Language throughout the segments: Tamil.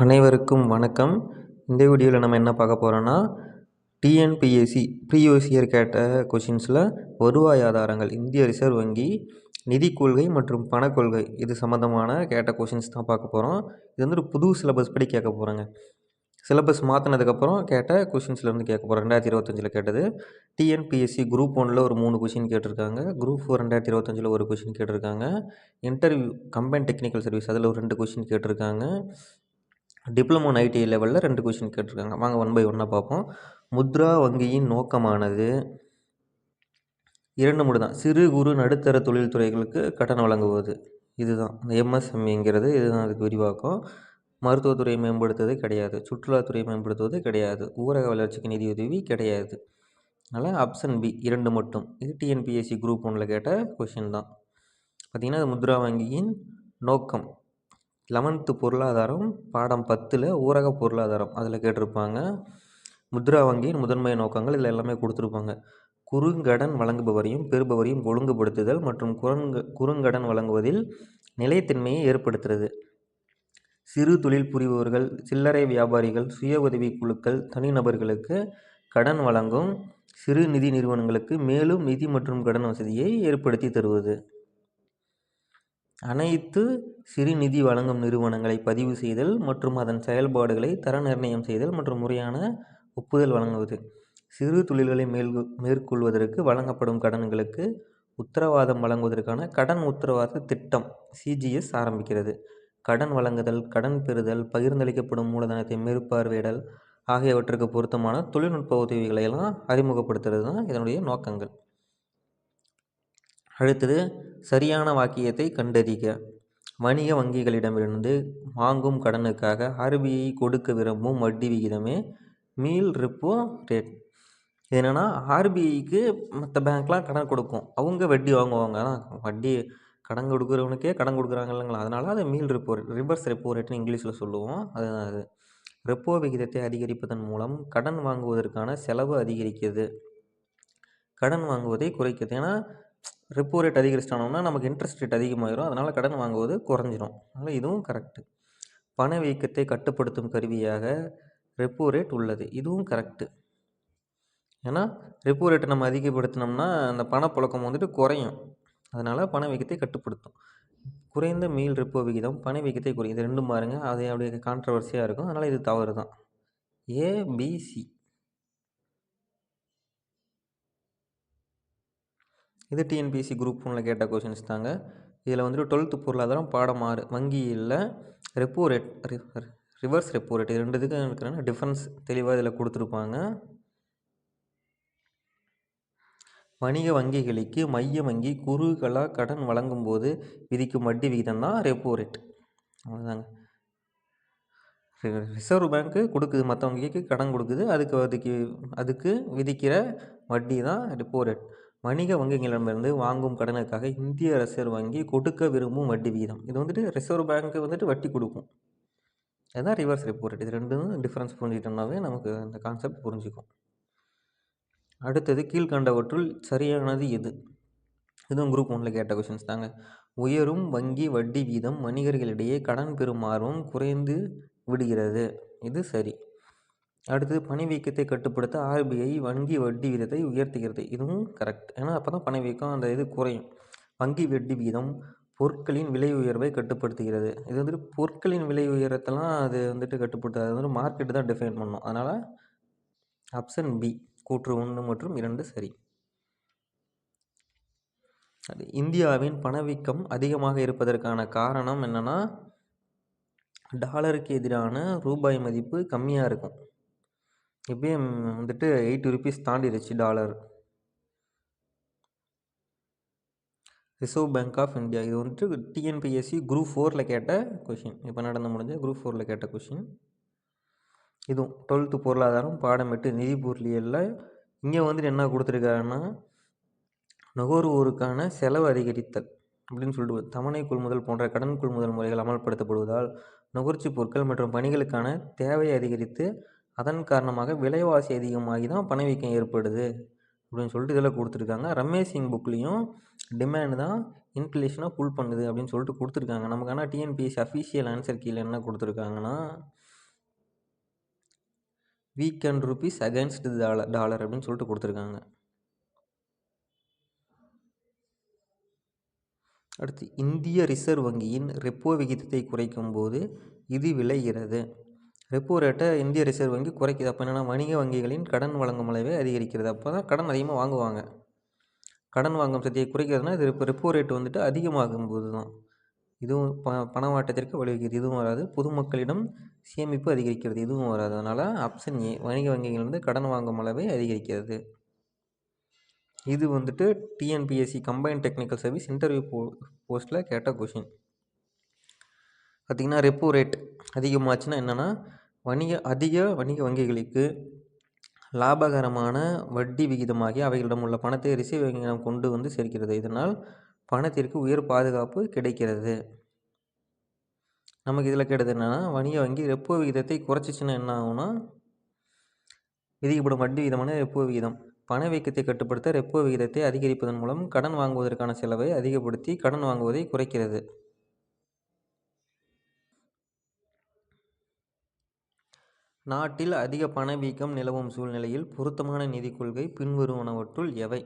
அனைவருக்கும் வணக்கம். இந்த வீடியோவில் நம்ம என்ன பார்க்க போகிறோன்னா டிஎன்பிஎஸ்சி ப்ரீவியஸ் இயர் கேட்ட கொஷின்ஸில் வருவாய் ஆதாரங்கள் இந்திய ரிசர்வ் வங்கி நிதி கொள்கை மற்றும் பணக்கொள்கை இது சம்மந்தமான கேட்ட கொஷின்ஸ் தான் பார்க்க போகிறோம் இது வந்து ஒரு புது சிலபஸ் படி கேட்க போகிறோங்க சிலபஸ் மாற்றினதுக்கப்புறம் கேட்ட கொஷின்ஸ்லேருந்து கேட்க போகிறோம் ரெண்டாயிரத்தி இருபத்தஞ்சில் கேட்டது. டிஎன்பிஎஸ்சி குரூப் ஒனில் ஒரு மூணு கொஷின் கேட்டிருக்காங்க. குரூப் ஃபோர் ரெண்டாயிரத்தி இருபத்தஞ்சில் ஒரு கொஷின் கேட்டிருக்காங்க. இன்டர்வியூ கம்பைன் டெக்னிக்கல் சர்வீஸ் அதில் ஒரு ரெண்டு கொஷின் கேட்டிருக்காங்க. டிப்ளமோ ஐடி லெவலில் ரெண்டு கொஷின் கேட்டிருக்காங்க. வாங்க ஒன் பை ஒன்னாக பார்ப்போம். முத்ரா வங்கியின் நோக்கமானது இரண்டு மூணு தான். சிறு குறு நடுத்தர தொழில்துறைகளுக்கு கடன் வழங்குவது. இதுதான். இந்த எம்எஸ்எம்இங்கிறது இதுதான் அதுக்கு விரிவாக்கம். மருத்துவத்துறையை மேம்படுத்துவது கிடையாது. சுற்றுலாத்துறையை மேம்படுத்துவது கிடையாது. ஊரக வளர்ச்சிக்கு நிதியுதவி கிடையாது. அதனால் ஆப்ஷன் பி இரண்டு மட்டும். இது டிஎன்பிஎஸ்சி குரூப் ஒன்றில் கேட்ட கொஷின் தான். பார்த்திங்கன்னா அது முத்ரா வங்கியின் நோக்கம். லெவன்த்து பொருளாதாரம் பாடம் பத்தில் ஊரக பொருளாதாரம் அதில் கேட்டிருப்பாங்க. முத்ரா வங்கியின் முதன்மை நோக்கங்கள் இதில் எல்லாமே கொடுத்துருப்பாங்க. குறுங்கடன் வழங்குபவரையும் பெறுபவரையும் ஒழுங்குபடுத்துதல் மற்றும் குரங்கு குறுங்கடன் வழங்குவதில் நிலைத்தன்மையை ஏற்படுத்துறது. சிறு தொழில் புரிபவர்கள் சில்லறை வியாபாரிகள் சுய உதவி குழுக்கள் தனிநபர்களுக்கு கடன் வழங்கும் சிறு நிதி நிறுவனங்களுக்கு மேலும் நிதி மற்றும் கடன் வசதியை ஏற்படுத்தி தருவது. அனைத்து சிறு நிதி வழங்கும் நிறுவனங்களை பதிவு செய்தல் மற்றும் அதன் செயல்பாடுகளை தர நிர்ணயம் செய்தல் மற்றும் முறையான ஒப்புதல் வழங்குவது. சிறு தொழில்களை மேல் மேற்கொள்வதற்கு வழங்கப்படும் கடன்களுக்கு உத்தரவாதம் வழங்குவதற்கான கடன் உத்தரவாத திட்டம் சிஜிஎஸ் ஆரம்பிக்கிறது. கடன் வழங்குதல் கடன் பெறுதல் பகிர்ந்தளிக்கப்படும் மூலதனத்தை மேற்பார்வையிடல் ஆகியவற்றுக்கு பொருத்தமான தொழில்நுட்ப உதவிகளை எல்லாம் அறிமுகப்படுத்துறது தான் இதனுடைய நோக்கங்கள். அடுத்தது சரியான வாக்கியத்தை கண்டறிக. வணிக வங்கிகளிடமிருந்து வாங்கும் கடனுக்காக ஆர்பிஐ கொடுக்க விரும்பும் வட்டி விகிதமே மீல் ரிப்போ ரேட் என்னென்னா ஆர்பிஐக்கு மற்ற பேங்க்லாம் கடன் கொடுக்கும். அவங்க வட்டி வாங்குவாங்க. ஆனால் வட்டி கடன் கொடுக்குறவனுக்கே கடன் கொடுக்குறாங்க இல்லைங்களா? அதனால் அதை மீல் ரெப்போ ரேட் ரிவர்ஸ் ரெப்போ ரேட்னு இங்கிலீஷில் சொல்லுவோம். அதுதான் அது ரெப்போ விகிதத்தை அதிகரிப்பதன் மூலம் கடன் வாங்குவதற்கான செலவு அதிகரிக்கிறது. கடன் வாங்குவதை குறைக்கிறது. ஏன்னா ரெப்போ ரேட் அதிகரிச்சிட்டானோம்னா நமக்கு இன்ட்ரெஸ்ட் ரேட் அதிகமாகிடும் அதனால் கடன் வாங்குவது குறைஞ்சிரும். அதனால் இதுவும் கரெக்டு பணவீக்கத்தை கட்டுப்படுத்தும் கருவியாக ரெப்போ ரேட் உள்ளது. இதுவும் கரெக்டு ஏன்னா ரெப்போ ரேட்டை நம்ம அதிகப்படுத்தினோம்னா அந்த பணப்புழக்கம் வந்துட்டு குறையும். அதனால் பணவீக்கத்தை கட்டுப்படுத்தும். குறைந்த மீள் ரெப்போ விகிதம் பணவீக்கத்தை குறையும் இது ரெண்டும் பாருங்கள் அது அப்படியே கான்ட்ரவர்சியாக இருக்கும். அதனால் இது தவறு தான் ஏபிசி இது டிஎன்பிஎஸ்சி குரூப் ஒன்றில் கேட்ட கொஷின்ஸ் தாங்க. இதில் வந்துட்டு டுவெல்த்து பொருளாதாரம் பாடம் ஆறு வங்கியில் repo rate reverse repo rate இது ரெண்டுத்துக்கும் இருக்கிறனா டிஃப்ரென்ஸ் தெளிவாக இதில் கொடுத்துருப்பாங்க. வணிக வங்கிகளுக்கு மைய வங்கி குறுகளாக கடன் வழங்கும் போது விதிக்கும் வட்டி விகிதம் தான் ரெப்போ ரேட் அவ்வளோதாங்க ரிசர்வ் பேங்க்கு கொடுக்குது மற்ற வங்கிக்கு கடன் கொடுக்குது அதுக்கு அதுக்கு அதுக்கு விதிக்கிற வட்டி தான் ரெப்போ ரேட் வணிக வங்கிகளிடமிருந்து வாங்கும் கடனுக்காக இந்திய ரிசர்வ் வங்கி கொடுக்க விரும்பும் வட்டி விகிதம். இது வந்துட்டு ரிசர்வ் பேங்க்கு வந்துட்டு வட்டி கொடுக்கும். அதுதான் ரிவர்ஸ் ரெப்போ ரேட் இது ரெண்டும் டிஃப்ரென்ஸ் புரிஞ்சுக்கிட்டோம்னாவே நமக்கு அந்த கான்செப்ட் புரிஞ்சுக்கும். அடுத்தது கீழ்கண்டவற்றுள் சரியானது எது? இதுவும் குரூப் ஒன்றில் கேட்ட கொஷின்ஸ் தாங்க. உயரும் வங்கி வட்டி வீதம் வணிகர்களிடையே கடன் பெறும் ஆர்வம் குறைந்து விடுகிறது. இது சரி. அடுத்தது பணவீக்கத்தை கட்டுப்படுத்த ஆர்பிஐ வங்கி வட்டி வீதத்தை உயர்த்துகிறது. இதுவும் கரெக்ட் ஏன்னா அப்போ தான் பணவீக்கம் அந்த இது குறையும். வங்கி வட்டி வீதம் பொருட்களின் விலை உயர்வை கட்டுப்படுத்துகிறது. இது வந்துட்டு பொருட்களின் விலை உயரத்தெல்லாம் அது வந்துட்டு கட்டுப்படுத்தாது. அது வந்து மார்க்கெட்டு தான் டிஃபைன் பண்ணும். அதனால் ஆப்ஷன் பி கூற்று ஒன்று மற்றும் இரண்டு சரி. அது இந்தியாவின் பணவீக்கம் அதிகமாக இருப்பதற்கான காரணம் என்னென்னா டாலருக்கு எதிரான ரூபாய் மதிப்பு கம்மியாக இருக்கும். இப்போயே வந்துட்டு eighty rupees தாண்டிடுச்சு dollar reserve bank of India இது வந்துட்டு டிஎன்பிஎஸ்சி குரூப் ஃபோரில் கேட்ட கொஷின் இப்போ நடந்து முடிஞ்ச குரூப் ஃபோரில் கேட்ட கொஷின் இதுவும் டுவெல்த்து பொருளாதாரம் பாடம் எட்டு நிதி பொருளியலில். இங்கே வந்துட்டு என்ன கொடுத்துருக்காருன்னா நுகர்வோருக்கான செலவு அதிகரித்தல் அப்படின்னு சொல்லிட்டு தவணை கொள்முதல் போன்ற கடன் கொள்முதல் முறைகள் அமல்படுத்தப்படுவதால் நுகர்ச்சி பொருட்கள் மற்றும் பணிகளுக்கான தேவை அதிகரித்து அதன் காரணமாக விலைவாசி அதிகமாகி தான் பணவீக்கம் ஏற்படுது அப்படின்னு சொல்லிட்டு இதில் கொடுத்துருக்காங்க. ரமேஷ் சிங் புக்லேயும் டிமாண்ட் தான் இன்ஃப்ளேஷனாக புல் பண்ணுது அப்படின்னு சொல்லிட்டு கொடுத்துருக்காங்க. நமக்கு ஆனால் டிஎன்பிஎஸ்சி அஃபீஷியல் ஆன்சர் கீழே என்ன கொடுத்துருக்காங்கன்னா weak and rupees against dollar dollar அப்படின்னு சொல்லிட்டு கொடுத்துருக்காங்க. அடுத்து இந்திய ரிசர்வ் வங்கியின் ரெப்போ விகிதத்தை குறைக்கும் போது இது விளைகிறது. ரெப்போ ரேட்டை இந்திய ரிசர்வ் வங்கி குறைக்குது. அப்போ என்னென்னா வணிக வங்கிகளின் கடன் வழங்கும் அளவை அதிகரிக்கிறது. அப்போ தான் கடன் அதிகமாக வாங்குவாங்க. கடன் வாங்கும் சக்தியை குறைக்கிறதுனா இது இப்போ ரெப்போ ரேட் வந்துட்டு அதிகமாகும் போது தான் இதுவும் ப பணவாட்டத்திற்கு வழிவகுக்கிறது இதுவும் வராது. பொதுமக்களிடம் சேமிப்பு அதிகரிக்கிறது. இதுவும் வராது. அதனால் ஆப்ஷன் ஏ வணிக வங்கிகள் வந்து கடன் வாங்கும் அளவை அதிகரிக்கிறது. இது வந்துட்டு TNPSC combine technical service interview போ போஸ்ட்டில் கேட்ட கொஷின் பார்த்திங்கன்னா ரெப்போ ரேட் அதிகமாச்சுன்னா என்னென்னா வணிக அதிக வணிக வங்கிகளுக்கு லாபகரமான வட்டி விகிதமாகி அவைகளிடம் உள்ள பணத்தை ரிசர்வ் வங்கியிடம் கொண்டு வந்து சேர்க்கிறது. இதனால் பணத்திற்கு உயர் பாதுகாப்பு கிடைக்கிறது. நமக்கு இதில் கேட்டது என்னென்னா வணிக வங்கி ரெப்போ விகிதத்தை குறைச்சிச்சின்னா என்ன ஆகும்னா விதிக்கப்படும் வட்டி விகிதமான ரெப்போ விகிதம். பணவீக்கத்தை கட்டுப்படுத்த ரெப்போ விகிதத்தை அதிகரிப்பதன் மூலம் கடன் வாங்குவதற்கான செலவை அதிகப்படுத்தி கடன் வாங்குவதை குறைக்கிறது. நாட்டில் அதிக பணவீக்கம் நிலவும் சூழ்நிலையில் பொருத்தமான நிதிக் கொள்கை பின்வருவனவற்றுள் எவை?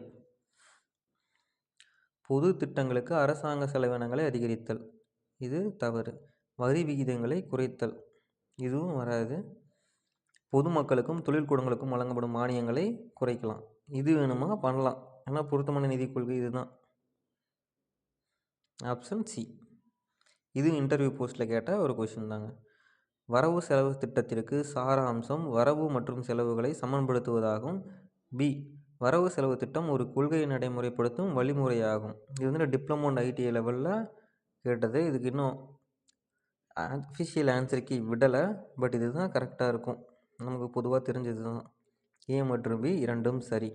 பொது திட்டங்களுக்கு அரசாங்க செலவினங்களை அதிகரித்தல். இது தவறு. வரி விகிதங்களை குறைத்தல். இதுவும் வராது. பொதுமக்களுக்கும் தொழிற்கூடங்களுக்கும் வழங்கப்படும் மானியங்களை குறைக்கலாம். இது வேணுமா? பண்ணலாம். ஆனால் பொருத்தமான நிதிக் கொள்கை இதுதான். Option C. இது இன்டர்வியூ போஸ்ட்டில் கேட்ட ஒரு கொஷின் தாங்க. வரவு செலவு திட்டத்திற்கு சாராம்சம் வரவு மற்றும் செலவுகளை சமன்படுத்துவதாகும். பி வரவு செலவு திட்டம் ஒரு கொள்கையை நடைமுறைப்படுத்தும் வழிமுறையாகும். இது வந்து டிப்ளமோ அண்ட் ஐடி லெவலில் கேட்டது. இதுக்கு இன்னும் அஃபிஷியல் ஆன்சருக்கு விடலை பட் இதுதான் கரெக்டாக இருக்கும். நமக்கு பொதுவாக தெரிஞ்சது தான் ஏ மற்றும் பி இரண்டும் சரி.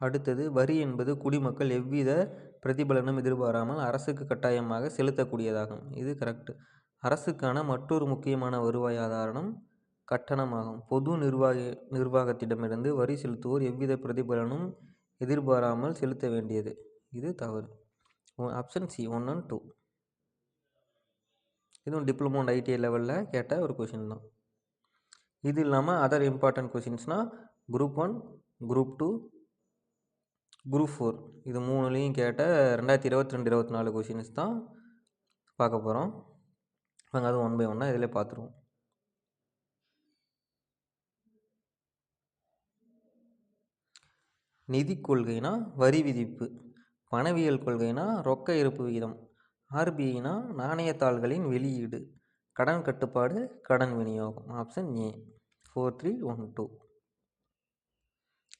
அடுத்தது வரி என்பது குடிமக்கள் எவ்வித பிரதிபலனும் எதிர்பாராமல் அரசுக்கு கட்டாயமாக செலுத்தக்கூடியதாகும். இது கரெக்டு அரசுக்கான மற்றொரு முக்கியமான வருவாய் ஆதாரம் கட்டணமாகும். பொது நிர்வாக நிர்வாகத்திடமிருந்து வரி செலுத்துவோர் எவ்வித பிரதிபலனும் எதிர்பாராமல் செலுத்த வேண்டியது. இது தவறு. Option C one and two இதுவும் டிப்ளமோ அண்ட் ஐடிஐ லெவலில் கேட்ட ஒரு கொஷின் தான். இது இல்லாமல் other important கொஷின்ஸ்னால் group one group two group four. இது மூணுலேயும் கேட்ட ரெண்டாயிரத்தி இருபத்தி ரெண்டு இருபத்தி நாலு கொஷின்ஸ் தான் பார்க்க போகிறோம் நாங்கள் அதுவும் ஒன் பை ஒன்னாக இதில் பார்த்துருவோம். நிதி கொள்கைனா வரி விதிப்பு பணவியல் கொள்கைனா ரொக்க இருப்பு விகிதம் ஆர்பிஐனா நாணயத்தாள்களின் வெளியீடு கடன் கட்டுப்பாடு கடன் விநியோகம் option A. Four three one two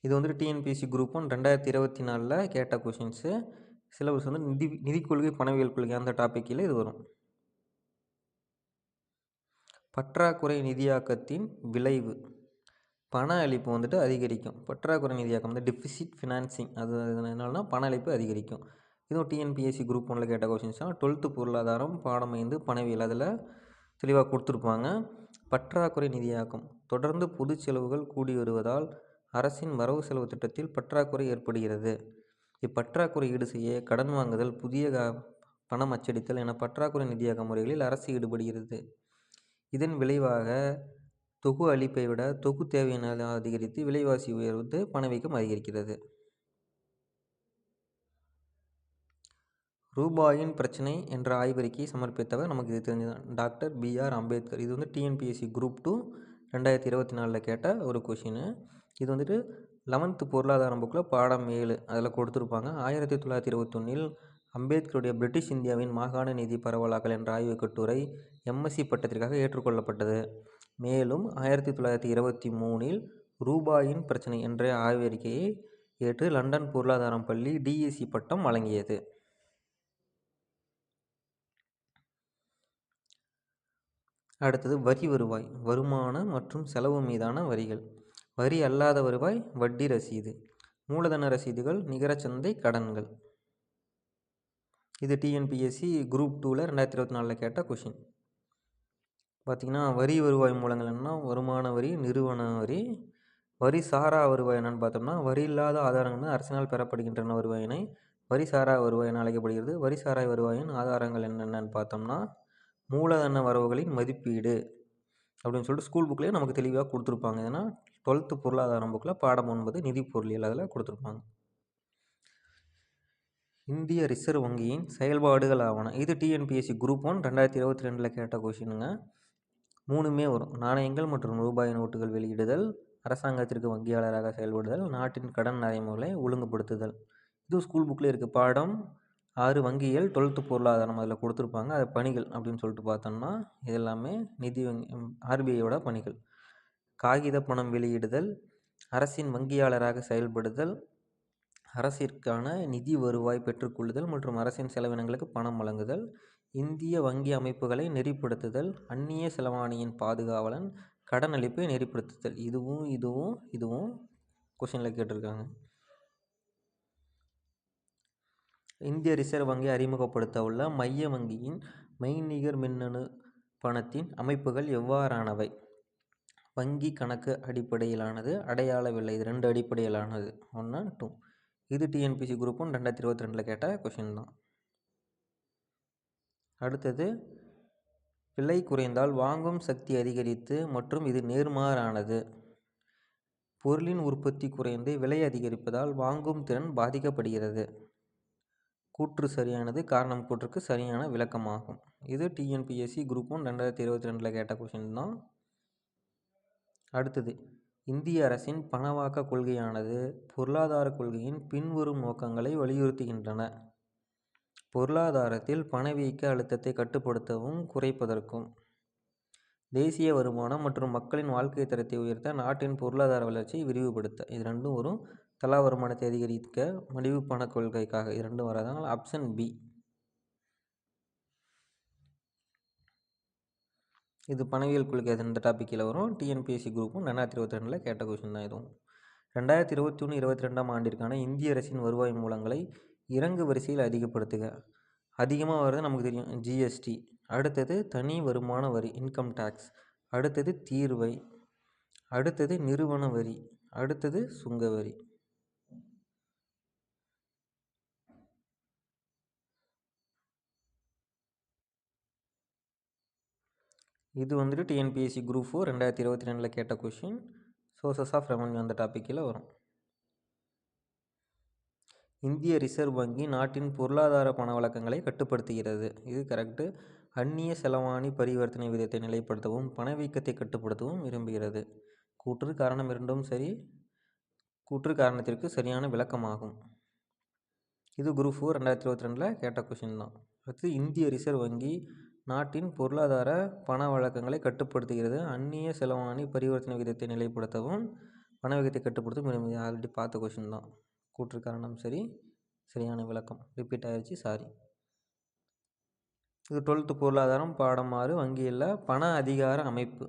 இது வந்துட்டு டிஎன்பிஎஸ்சி குரூப் ஒன் ரெண்டாயிரத்தி இருபத்தி நாலில் கேட்ட கொஷின்ஸு சிலபஸ் வந்து நிதி நிதி கொள்கை பணவியல் கொள்கை அந்த டாப்பிக்கில் இது வரும். பற்றாக்குறை நிதியாக்கத்தின் விளைவு. பண அளிப்பு வந்துட்டு அதிகரிக்கும். பற்றாக்குறை நிதியாக்கம் வந்து டெபிசிட் ஃபினான்சிங் அது என்னன்னா பண அளிப்பு அதிகரிக்கும். இதுவும் டிஎன்பிஎஸ்சி குரூப் ஒன்றில் கேட்ட கொஷின்ஸ்னால் டுவெல்த்து பொருளாதாரம் பாடம் ஐந்து பணவியல் அதில் தெளிவாக கொடுத்துருப்பாங்க. பற்றாக்குறை நிதியாக்கம். தொடர்ந்து பொது செலவுகள் கூடி வருவதால் அரசின் வரவு செலவு திட்டத்தில் பற்றாக்குறை ஏற்படுகிறது. இப்பற்றாக்குறை ஈடு செய்ய கடன் வாங்குதல் புதிய பணம் அச்சடித்தல் என பற்றாக்குறை நிதியாக முறைகளில் அரசு ஈடுபடுகிறது. இதன் விளைவாக தொகு அளிப்பை விட தொகு தேவையான அதிகரித்து விலைவாசி உயர்வு பணவீக்கம் அதிகரிக்கிறது. ரூபாயின் பிரச்சனை என்ற ஆய்வறிக்கையை சமர்ப்பித்தவர் நமக்கு இது தெரிஞ்சதான். Doctor B R Ambedkar. இது வந்து டிஎன்பிஎஸ்சி குரூப் டூ ரெண்டாயிரத்தி இருபத்தி நாலில் கேட்ட ஒரு கொஷினு இது வந்துட்டு லெவன்த்து பொருளாதாரம் புக்கில் பாடம் ஏழு அதில் கொடுத்துருப்பாங்க. ஆயிரத்தி தொள்ளாயிரத்தி இருபத்தொன்னில் அம்பேத்கருடைய பிரிட்டிஷ் இந்தியாவின் மாகாண நிதி பரவலாக்கல் என்ற ஆய்வுக் கட்டுரை எம்எஸ்சி பட்டத்திற்காக ஏற்றுக்கொள்ளப்பட்டது. மேலும் ஆயிரத்தி தொள்ளாயிரத்தி இருபத்தி மூணில் ரூபாயின் பிரச்சனை என்ற ஆய்வறிக்கையை ஏற்று லண்டன் பொருளாதாரம் பள்ளி டிஎஸ்சி பட்டம் வழங்கியது. அடுத்தது வரி வருவாய் வருமான மற்றும் செலவு மீதான வரிகள். வரி அல்லாத வருவாய் வட்டி ரசீது. மூலதன ரசீதுகள் நிகர சந்தை கடன்கள். இது டிஎன்பிஎஸ்சி குரூப் டூவில் ரெண்டாயிரத்தி இருபத்தி நாலில் கேட்ட கொஷின் பார்த்திங்கன்னா வரி வருவாய் மூலங்கள் என்னென்னா வருமான வரி நிறுவன வரி. வரி சாரா வருவாய் என்னென்னு பார்த்தோம்னா வரி இல்லாத ஆதாரங்கள் அரசினால் பெறப்படுகின்றன வருவாயினை. வரி சாரா வருவாய் என அழைக்கப்படுகிறது. வரி சாரா வருவாயின் ஆதாரங்கள் என்னென்னு பார்த்தோம்னா மூலதன வரவுகளின் மதிப்பீடு அப்படின்னு சொல்லிட்டு ஸ்கூல் புக்லேயே நமக்கு தெளிவாக கொடுத்துருப்பாங்க. ஏன்னா டுவெல்த்து பொருளாதாரம் புக்கில் பாடம் ஒன்பது நிதி பொருளியல் அதில் கொடுத்துருப்பாங்க. இந்திய ரிசர்வ் வங்கியின் செயல்பாடுகள் ஆவணம் இது டிஎன்பிஎஸ்சி குரூப் ஒன் ரெண்டாயிரத்தி இருபத்தி ரெண்டில் கேட்ட கொஷினுங்க மூணுமே வரும். நாணயங்கள் மற்றும் ரூபாய் நோட்டுகள் வெளியிடுதல் அரசாங்கத்திற்கு வங்கியாளராக செயல்படுதல் நாட்டின் கடன் நடைமுறைகளை ஒழுங்குபடுத்துதல். இது ஸ்கூல் புக்கில் இருக்குது பாடம் ஆறு வங்கிகள் டுவெல்த்து பொருளாதாரம் அதில் கொடுத்துருப்பாங்க. அது பணிகள் அப்படின்னு சொல்லிட்டு பார்த்தோம்னா இது எல்லாமே நிதி வங்கி ஆர்பிஐயோட பணிகள். காகித பணம் வெளியிடுதல் அரசின் வங்கியாளராக செயல்படுதல் அரசிற்கான நிதி வருவாய் பெற்றுக்கொள்ளுதல் மற்றும் அரசின் செலவினங்களுக்கு பணம் வழங்குதல் இந்திய வங்கி அமைப்புகளை நெறிப்படுத்துதல் அந்நிய செலவாணியின் பாதுகாவலன் கடனளிப்பை நெறிப்படுத்துதல். இதுவும் இதுவும் இதுவும் கொஷினில் கேட்டிருக்காங்க. இந்திய ரிசர்வ் வங்கி அறிமுகப்படுத்த உள்ள மைய வங்கியின் மெய்நிகர் மின்னணு பணத்தின் அமைப்புகள் எவ்வாறானவை? வங்கி கணக்கு அடிப்படையிலானது அடையாள விலை இது ரெண்டு அடிப்படையிலானது. ஒன்று டூ இது டிஎன்பிசி குரூப் ஒன் ரெண்டாயிரத்தி இருபத்தி ரெண்டில் கேட்ட கொஷின் தான். அடுத்தது விலை குறைந்தால் வாங்கும் சக்தி அதிகரித்து மற்றும் இது நேர்மாறானது. பொருளின் உற்பத்தி குறைந்து விலை அதிகரிப்பதால் வாங்கும் திறன் பாதிக்கப்படுகிறது. கூற்று சரியானது காரணம் கூற்றுக்கு சரியான விளக்கமாகும். இது டிஎன்பிஎஸ்சி குரூப் ஒன் ரெண்டாயிரத்தி இருபத்தி ரெண்டில் கேட்ட கொஷின் தான். அடுத்தது இந்திய அரசின் பணவாக்க கொள்கையானது பொருளாதார கொள்கையின் பின்வரும் நோக்கங்களை வலியுறுத்துகின்றன. பொருளாதாரத்தில் பணவீக்க அழுத்தத்தை கட்டுப்படுத்தவும் குறைப்பதற்கும் தேசிய வருமானம் மற்றும் மக்களின் வாழ்க்கை தரத்தை உயர்த்த நாட்டின் பொருளாதார வளர்ச்சியை விரிவுபடுத்த இது ரெண்டும் வரும் தலா வருமானத்தை அதிகரிக்க மலிவு பண கொள்கைக்காக இரண்டும் வராதனால் ஆப்ஷன் பி இது பணவியல் கொள்கை அது இந்த டாப்பிக்கில் வரும். டிஎன்பிஎஸ்சி குரூப்பும் ரெண்டாயிரத்தி இருபத்தி ரெண்டில் கேட்ட கொஷின் தான் இதுவும். ரெண்டாயிரத்தி இருபத்தி ஒன்று இருபத்தி ரெண்டாம் ஆண்டிற்கான இந்திய அரசின் வருவாய் மூலங்களை இறங்கு வரிசையில் அதிகப்படுத்துக. அதிகமாக வருது நமக்கு தெரியும். ஜிஎஸ்டி அடுத்தது தனி வருமான வரி இன்கம் டேக்ஸ் அடுத்தது தீர்வை. அடுத்தது நிறுவன வரி. அடுத்தது சுங்க வரி. இது வந்துட்டு டிஎன்பிஎஸ்சி குரூப் ஃபோர் ரெண்டாயிரத்தி இருபத்தி ரெண்டில் கேட்ட கொஷின் சோர்சஸ் ஆஃப் ரெவன்யூ அந்த டாப்பிக்கில் வரும். இந்திய ரிசர்வ் வங்கி நாட்டின் பொருளாதார பண வழக்கங்களை கட்டுப்படுத்துகிறது. இது கரெக்டு அந்நிய செலவாணி பரிவர்த்தனை விதத்தை நிலைப்படுத்தவும் பணவீக்கத்தை கட்டுப்படுத்தவும் விரும்புகிறது. கூற்று காரணம் இரண்டும் சரி. கூற்று காரணத்திற்கு சரியான விளக்கமாகும். இது குரூப் ஃபோர் ரெண்டாயிரத்தி இருபத்தி ரெண்டில் கேட்ட கொஷின் தான். அடுத்து இந்திய ரிசர்வ் வங்கி நாட்டின் பொருளாதார பண வழக்கங்களை கட்டுப்படுத்துகிறது. அந்நிய செலவாணி பரிவர்த்தனை விகிதத்தை நிலைப்படுத்தவும் பணவீக்கத்தை கட்டுப்படுத்தவும் விரும்புது ஆல்ரெடி பார்த்த கொஷின் தான். கூற்று காரணம் சரி சரியான விளக்கம். ரிப்பீட் ஆயிடுச்சு சாரி இது டுவெல்த்து பொருளாதாரம் பாடம் ஆறு வங்கியில் பண அதிகார அமைப்பு.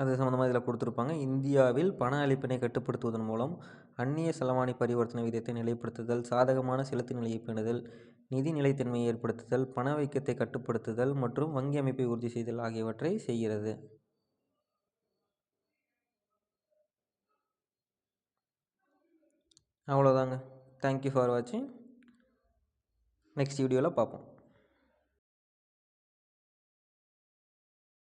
அது சம்மந்தமாக இதில் கொடுத்துருப்பாங்க. இந்தியாவில் பண அளிப்பினை கட்டுப்படுத்துவதன் மூலம் அந்நிய செலவாணி பரிவர்த்தனை விதத்தை நிலைப்படுத்துதல் சாதகமான செலுத்து நிலையை பேணுதல் நிதி நிலைத்தன்மையை ஏற்படுத்துதல் பணவீக்கத்தை கட்டுப்படுத்துதல் மற்றும் வங்கி அமைப்பை உறுதி செய்தல் ஆகியவற்றை செய்கிறது. அவ்வளோதாங்க. தேங்க்யூ ஃபார் வாட்சிங் நெக்ஸ்ட் வீடியோவில் பார்ப்போம்.